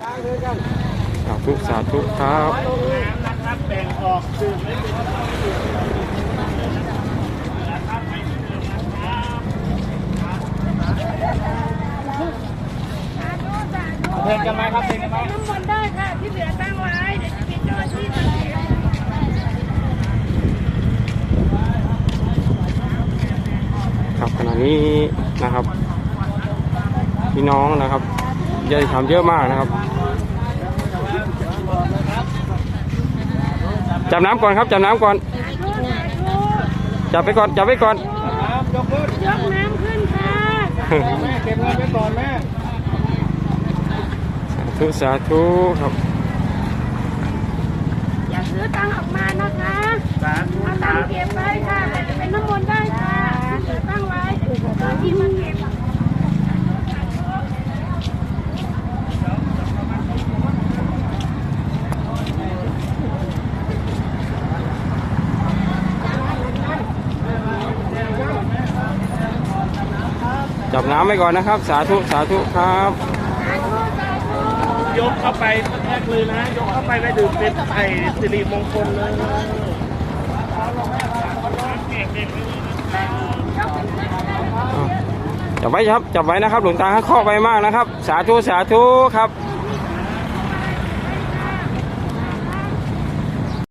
สาธุสาธุครับนะครับแบ่งออกดื่มไม่เป็นเพลงกันไหมครับเพลงกันไหมน้ำมันได้ค่ะที่เหลือตั้งไว้เดี๋ยวจะมีเจ้าหน้าที่มาเก็บครับขณะนี้นะครับ พี่น้องนะครับ ญาติธรรมเยอะมากนะครับ จับน้ำก่อนครับ จับน้ำก่อน จับไปก่อน จับไปก่อนครับยกขึ้นยกน้ำขึ้นค่ะแม่เก็บเงินไว้ก่อนแม่สาธุสาธุครับ อย่าซื้อตังค์ออกมานะคะ สาธุ เอาตังค์เก็บไว้ค่ะแต่จะเป็นน้ำมนต์ได้ค่ะถือตั้งไว้เจ้าที่มาเก็บ จับน้ำไว้ก่อนนะครับ สาธุสาธุครับยกเข้าไปแรกเลยนะ ยกเข้าไปไปดื่มเป็นไผ่สิริมงคลเลยจับไว้ครับ จับไว้นะครับ หลวงตาให้ข้อไปมากนะครับ สาธุสาธุครับ